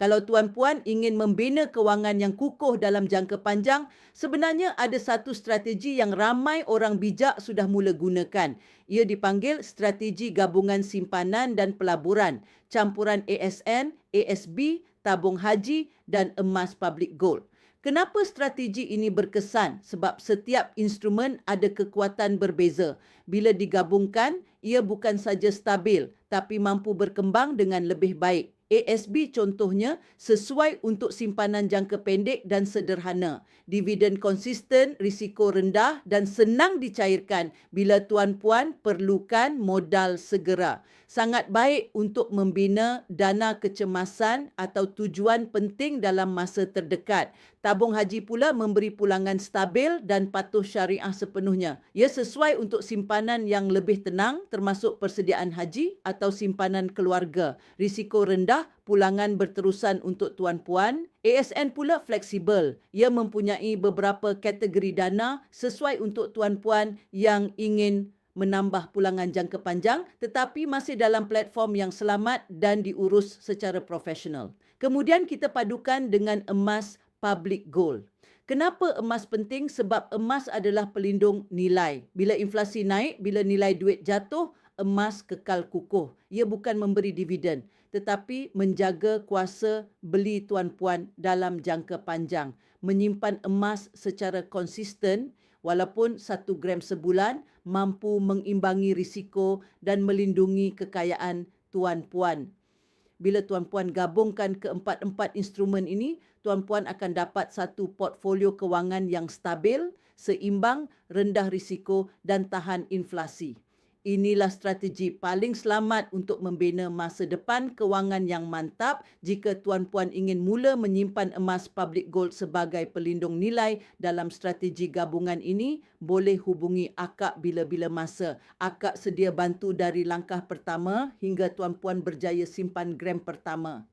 Kalau tuan-puan ingin membina kewangan yang kukuh dalam jangka panjang, sebenarnya ada satu strategi yang ramai orang bijak sudah mula gunakan. Ia dipanggil strategi gabungan simpanan dan pelaburan, campuran ASN, ASB, tabung haji dan emas public gold. Kenapa strategi ini berkesan? Sebab setiap instrumen ada kekuatan berbeza. Bila digabungkan, ia bukan saja stabil tapi mampu berkembang dengan lebih baik. ASB contohnya sesuai untuk simpanan jangka pendek dan sederhana. Dividen konsisten, risiko rendah dan senang dicairkan bila tuan-puan perlukan modal segera. Sangat baik untuk membina dana kecemasan atau tujuan penting dalam masa terdekat. Tabung haji pula memberi pulangan stabil dan patuh syariah sepenuhnya. Ia sesuai untuk simpanan yang lebih tenang termasuk persediaan haji atau simpanan keluarga. Risiko rendah pulangan berterusan untuk tuan-puan. ASN pula fleksibel. Ia mempunyai beberapa kategori dana sesuai untuk tuan-puan yang ingin menambah pulangan jangka panjang tetapi masih dalam platform yang selamat dan diurus secara profesional. Kemudian kita padukan dengan emas public gold. Kenapa emas penting? Sebab emas adalah pelindung nilai. Bila inflasi naik, bila nilai duit jatuh, emas kekal kukuh. Ia bukan memberi dividen tetapi menjaga kuasa beli tuan-puan dalam jangka panjang. Menyimpan emas secara konsisten walaupun satu gram sebulan mampu mengimbangi risiko dan melindungi kekayaan tuan-puan. Bila tuan-puan gabungkan keempat-empat instrumen ini, tuan-puan akan dapat satu portfolio kewangan yang stabil, seimbang, rendah risiko dan tahan inflasi. Inilah strategi paling selamat untuk membina masa depan kewangan yang mantap jika tuan-puan ingin mula menyimpan emas public gold sebagai pelindung nilai dalam strategi gabungan ini, boleh hubungi akak bila-bila masa. Akak sedia bantu dari langkah pertama hingga tuan-puan berjaya simpan gram pertama.